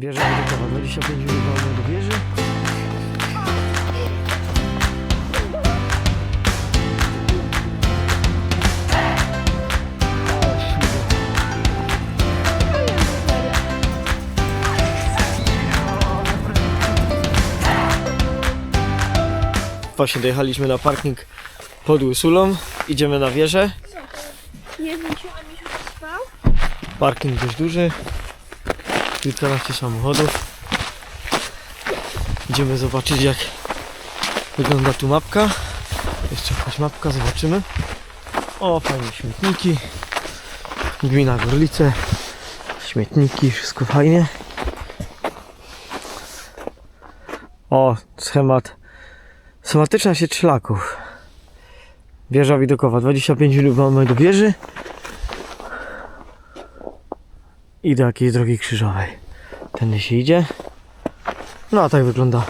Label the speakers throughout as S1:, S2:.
S1: Wieża widokowa, 25 minut wolno do wieży. Właśnie dojechaliśmy na parking pod Łysulą. Idziemy na wieżę.
S2: Nie wiem, czy on już spał.
S1: Parking dość duży. Kilkanaście samochodów. Idziemy zobaczyć jak wygląda tu mapka. Jeszcze jakaś mapka, zobaczymy. O, fajne śmietniki. Gmina Gorlice. Śmietniki, wszystko fajnie. O, schemat. Schematyczna sieć szlaków. Wieża widokowa, 25 minut mamy do wieży i do jakiejś drogi krzyżowej. Tędy się idzie. No a tak wygląda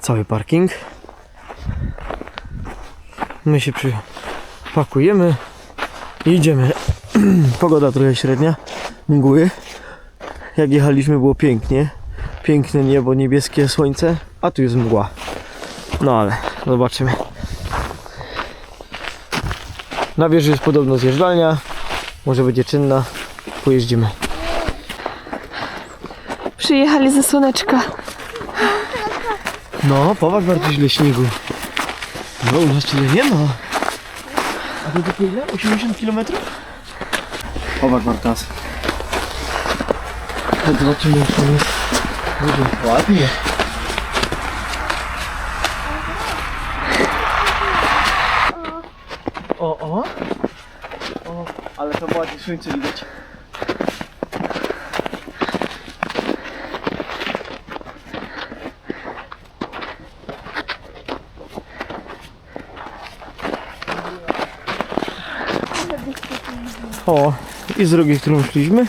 S1: cały parking. My się przypakujemy i idziemy. Pogoda trochę średnia, mgły. Jak jechaliśmy było pięknie. Piękne niebo, niebieskie słońce, a tu jest mgła. No ale zobaczymy. Na wieży jest podobno zjeżdżalnia. Może będzie czynna. Pojeździmy.
S2: Przyjechali ze słoneczka.
S1: No, popatrz bardzo źle śniegu. No, u nas tyle nie ma. A to tylko ile? 80 km? Popatrz Bartas. Tak zobaczymy jak to jest. Będzie ładnie. O, o. O, ale to ładnie słońce widać. O, i z drogi, którą szliśmy,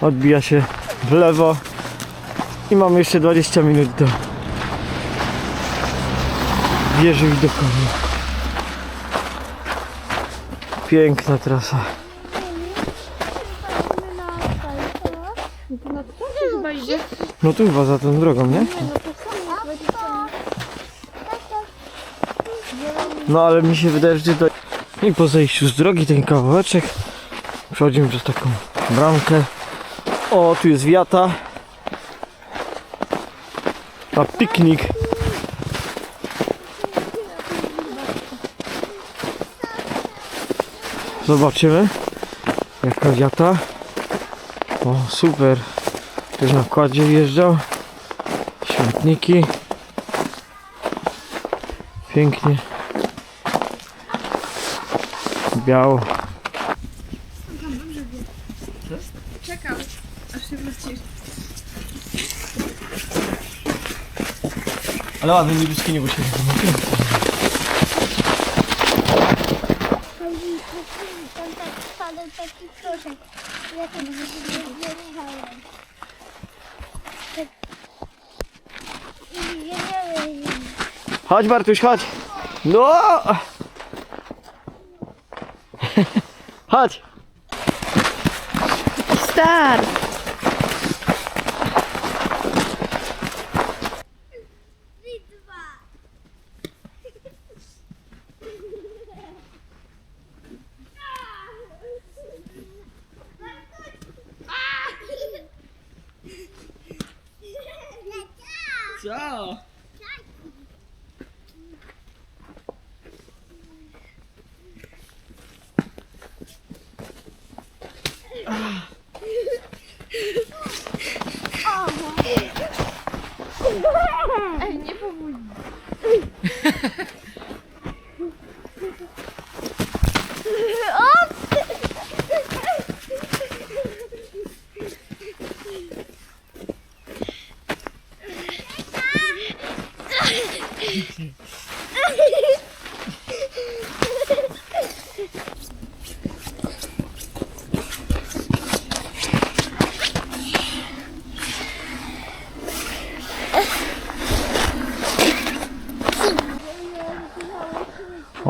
S1: odbija się w lewo i mamy jeszcze 20 minut do wieży widokowej. Piękna trasa.
S2: No idzie.
S1: No tu chyba za tą drogą, nie? No ale mi się wydaje, że to... I po zejściu z drogi ten kawałeczek przechodzimy przez taką bramkę. O, tu jest wiata. A piknik. Zobaczymy jaka wiata. O, super. Też na kładzie wjeżdżał. Śmietniki. Pięknie. Biało.
S2: Czekał, aż się wrócisz.
S1: Ale ładny niebieski niebo się
S3: Tam tak spadł taki proszek. Ja tam nie wjechałem. Tak. I nie miałem.
S1: Chodź Bartuś, chodź. No! Chodź.
S2: Start! Oh,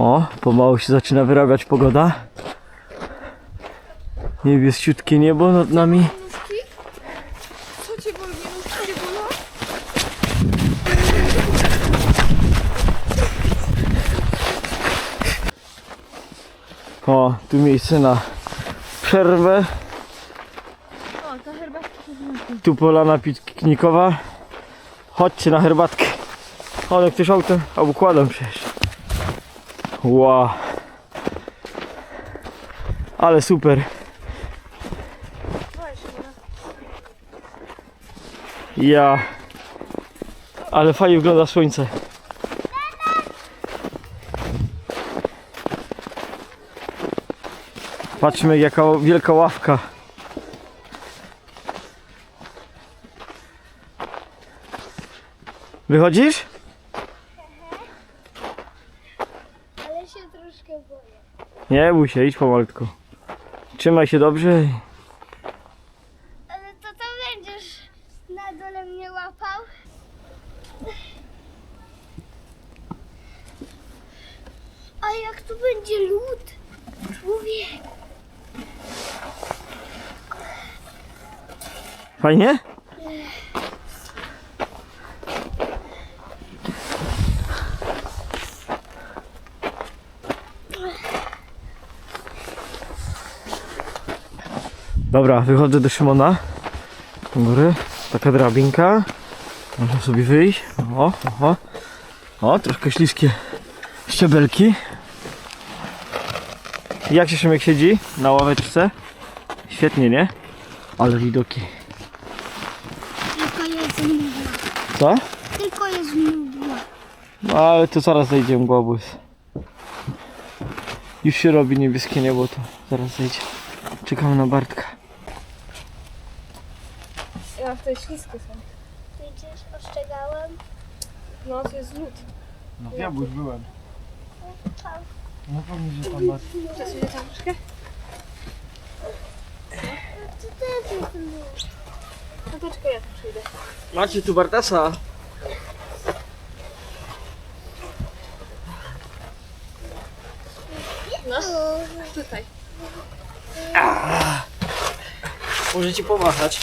S1: O, pomału się zaczyna wyrabiać pogoda. Niebieściutkie niebo nad nami.
S2: O,
S1: tu miejsce na przerwę.
S2: O,
S1: Tu polana piknikowa. Chodźcie na herbatkę. Ale ktoś autem, a układam przecież. Wow. Ale super. Ja. Ale fajnie wygląda słońce. Patrzmy jaka wielka ławka. Wychodzisz?
S3: Ale się troszkę boję.
S1: Nie bój się, idź pomalutku. Trzymaj się dobrze.
S3: Ale to to będziesz na dole mnie łapał? A jak tu będzie lód? Człowiek.
S1: Fajnie? Dobra, wychodzę do Szymona. Do góry. Taka drabinka. Można sobie wyjść. O, o, o, troszkę śliskie ściebelki. Jak się Szymek siedzi na ławeczce? Świetnie, nie? Ale widoki.
S3: Tylko jest mgła.
S1: Co?
S3: Tylko jest mgła.
S1: No ale to zaraz zejdzie mgła błys. Już się robi niebieskie niebo, to zaraz zejdzie. Czekamy na Bartka.
S2: Jest śliskie są.
S3: Widzisz, ostrzegałem.
S2: No, to jest lód.
S1: No ja już byłem. No pewnie, że tam Bartek.
S2: Przesunie tam troszkę?
S3: To też jest lód.
S2: No to czekaj, ja tu przyjdę.
S1: Macie tu Bartasa.
S2: No, tutaj.
S1: Możecie pomachać.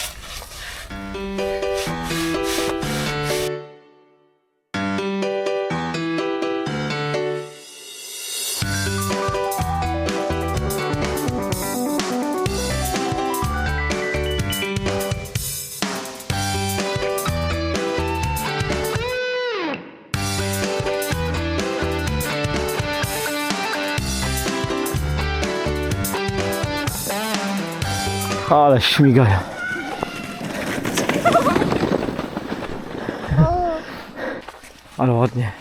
S1: Ale śmigają. Ale ładnie.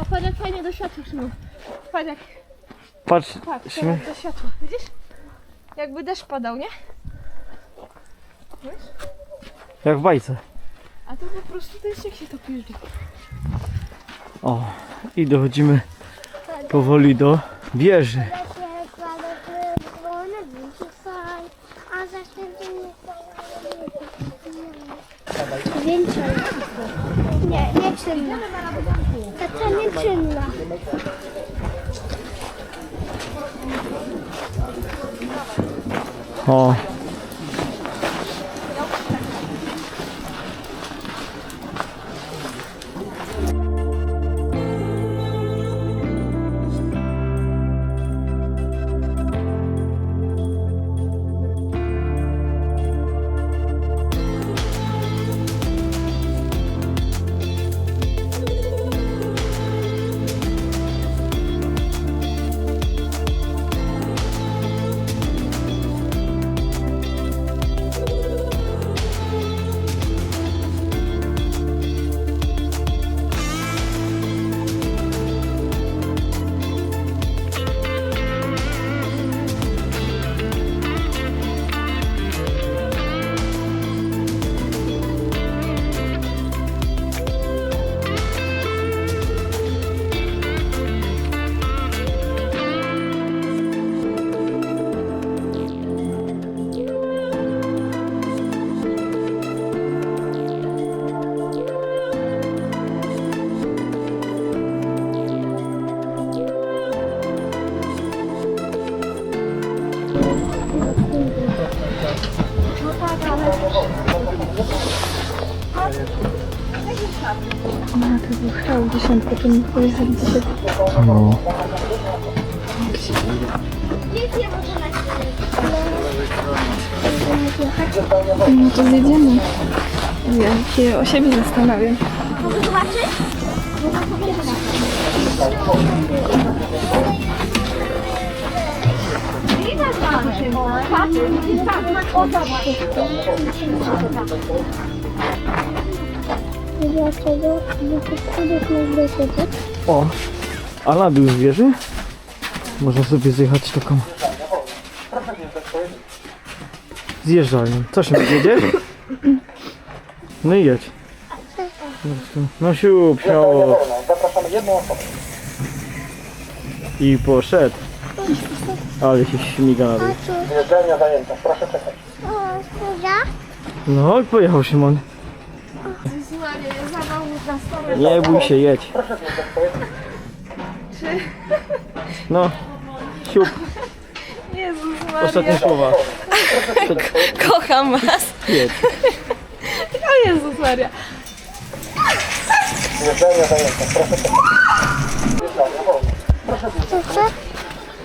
S2: O, patrz jak fajnie do światła Szymon. Patrz jak,
S1: Patrz,
S2: patrz,
S1: Szymon.
S2: do światła. Widzisz? Jakby deszcz padał, nie?
S1: jak w bajce.
S2: A to po prostu to jest jak się to pierdzi.
S1: O, i dochodzimy powoli do wieży.
S3: Ja się kładę czerwone, duży faj, a za świętym Więcej. Nie, nie czynna. Taka nie czynna.
S2: No, to był szał dziesiątkę, to mi powiedzieli dzisiaj.
S1: No.
S3: Nie
S2: No to zjedziemy. Ja się o siebie zastanawiam.
S3: Mogę zobaczyć? Dlaczego? Bo to skórek mógłby się być.
S1: O, a na dół zwierzy? Można sobie zjechać taką zjeżdżalnią. Co się jedziesz? No i jedź. No siup, śmiało. I poszedł. Ale się śmiga na dół.
S3: Zjeżdżalnia zajęta, proszę czekać. O?
S1: No i pojechał Szymon. Nie bój się, jedź. No, siup,
S2: Jezus
S1: ostatnie słowa.
S2: Kocham was.
S1: Jedź.
S2: O Jezus Maria.
S3: Proszę?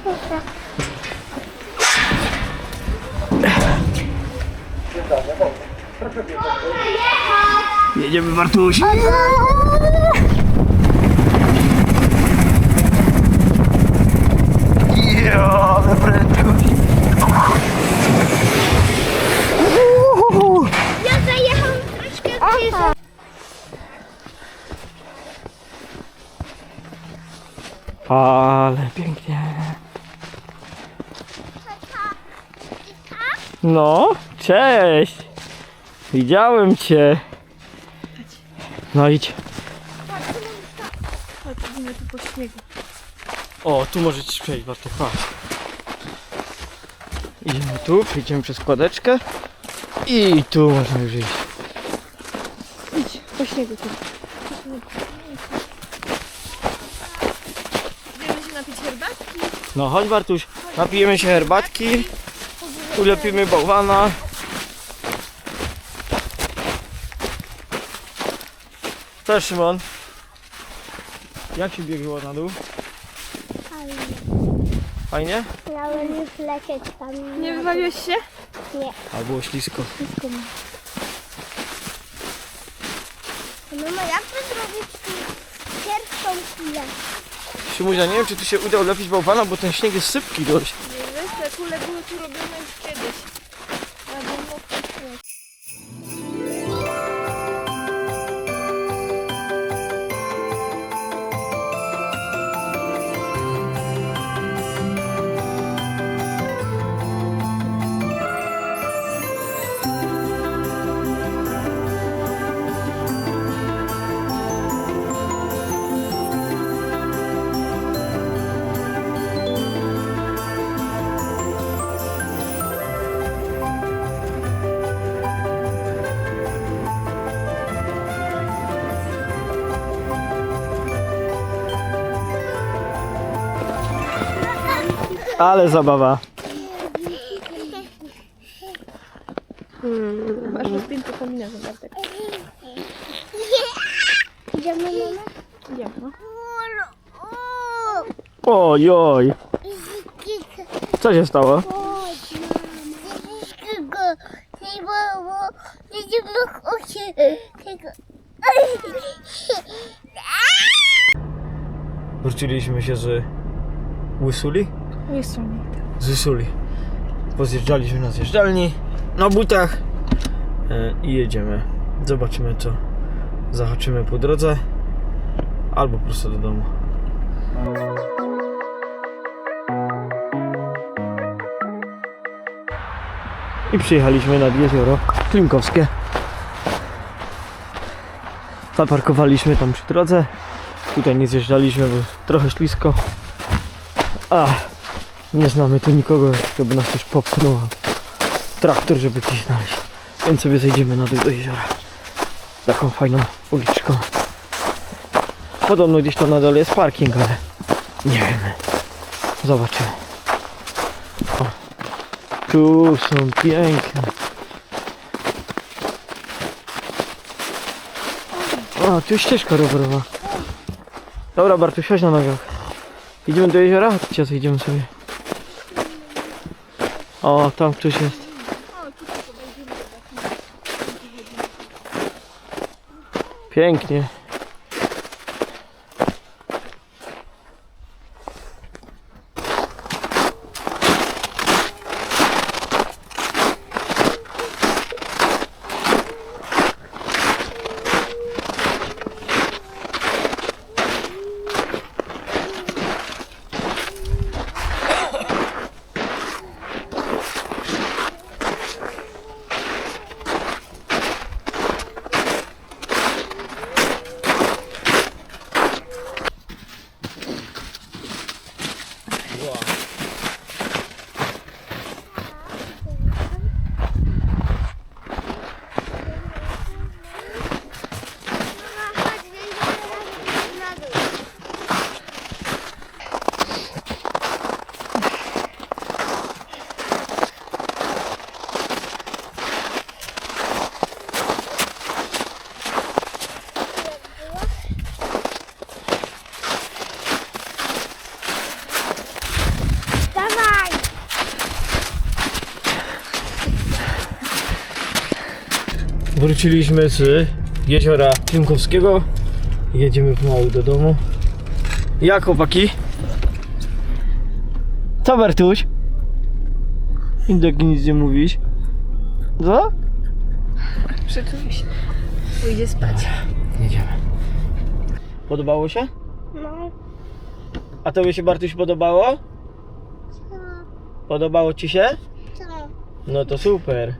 S3: Proszę.
S1: Jedziemy Bartuś. Ja, ale prędkość.
S3: Ja zajechałam troszkę bliżej.
S1: Ale pięknie. No, cześć. Widziałem cię. No idź.
S2: Tu po śniegu.
S1: O, tu możecie przejść, Bartek, patrz. Idziemy tu, przejdziemy przez kładeczkę. I tu można już iść.
S2: Idź, po śniegu tu. Idziemy się napić herbatki.
S1: No chodź Bartuś, napijemy się herbatki, ulepimy bałwana. Cześć Szymon. Jak się biegło na dół? Fajnie?
S3: Miałem już lecieć tam.
S2: Nie wywaliłeś się?
S1: A było ślisko.
S3: Mama, jak to zrobić tu pierwszą chwilę?
S1: Szymusia, nie wiem czy tu się uda ulepić bałwana, bo ten śnieg jest sypki dość.
S2: Nie wiesz, te kule były tu robione
S1: Ale zabawa.
S2: Masz rozpięty kombinezon, Bartek.
S3: Idziemy, mama?
S2: Idziemy, no.
S1: Oj, oj. Co się stało? Wróciliśmy się z Łysuli?
S2: Jest
S1: Z Łysuli. Pozjeżdżaliśmy na zjeżdżalni, na butach e, i jedziemy. Zobaczymy co zahaczymy po drodze albo prosto do domu. I przyjechaliśmy nad jezioro Klimkowskie. Zaparkowaliśmy tam przy drodze. Tutaj nie zjeżdżaliśmy, bo trochę ślisko. A, nie znamy tu nikogo, kto by nas też popchnął. Traktor, żeby gdzieś znaleźć. Więc sobie zejdziemy na dół do jeziora. Taką fajną uliczką. Podobno gdzieś tam na dole jest parking, ale nie wiemy. Zobaczymy. O, tu są piękne. O, tu ścieżka rowerowa. Dobra, Bartuś, chodź na nogach. Idziemy do jeziora? Chodźcie, idziemy sobie. O, tam ktoś jest. Pięknie.
S3: Chodź, będziemy na dół. Dawaj!
S1: Wróciliśmy z jeziora Klimkowskiego. Jedziemy pomału do domu. Jak chłopaki? Co Bertuś? Indek nic nie mówisz. Co?
S2: Przytul się. Pójdzie spać.
S1: Jedziemy. Podobało się?
S3: No,
S1: A tobie się Bartuś podobało?
S3: co?
S1: Podobało ci się?
S3: Co?
S1: No to super.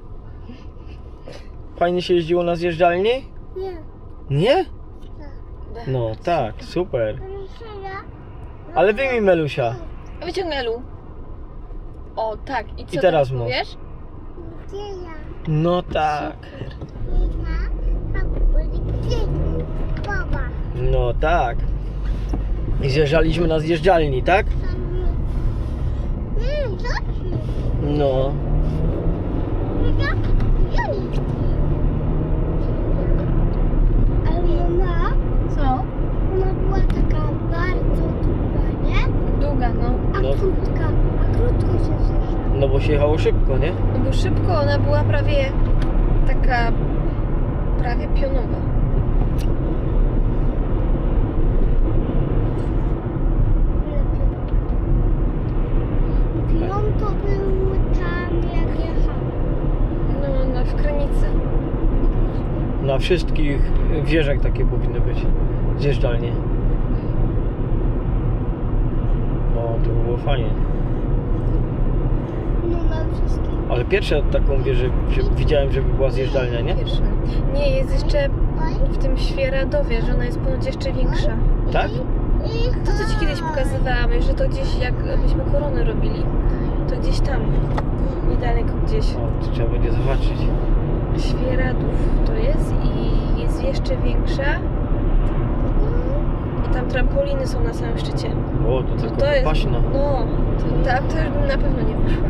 S1: Fajnie się jeździło na zjeżdżalni?
S3: Nie.
S1: Nie?
S3: Tak.
S1: No tak, super. Ale wyjmij Melusia.
S2: Wyciągnę Lu. O, tak. I co
S1: I teraz
S2: powiesz?
S3: Gdzie ja?
S1: No tak. No tak. I zjeżdżaliśmy na zjeżdżalni, tak? No.
S3: Ale mama,
S2: Co?
S3: ona była taka bardzo długa, nie?
S2: Długa, no.
S3: A krótka, a krótko się zeszła.
S1: No bo się jechało szybko, nie?
S2: No bo szybko ona była prawie taka prawie pionowa.
S3: Pion to był tam jak jechał.
S2: No, no w Krynicy.
S1: Na wszystkich wieżach takie powinny być. Zjeżdżalnie. O, to by było fajnie.
S3: No na.
S1: Ale pierwsze taką wieżę że widziałem, żeby była zjeżdżalnia, nie?
S2: Pierwsza. Nie, jest jeszcze w tym Świeradowie, że ona jest ponoć jeszcze większa.
S1: Tak?
S2: To co ci kiedyś pokazywałam, że to gdzieś jak myśmy koronę robili, to gdzieś tam, niedaleko gdzieś.
S1: O, to trzeba będzie zobaczyć.
S2: Świeradów to jest i jest jeszcze większa tam trampoliny są na samym szczycie.
S1: O, to
S2: To,
S1: tylko
S2: to jest, no, to, tam to już bym na pewno nie wyszła.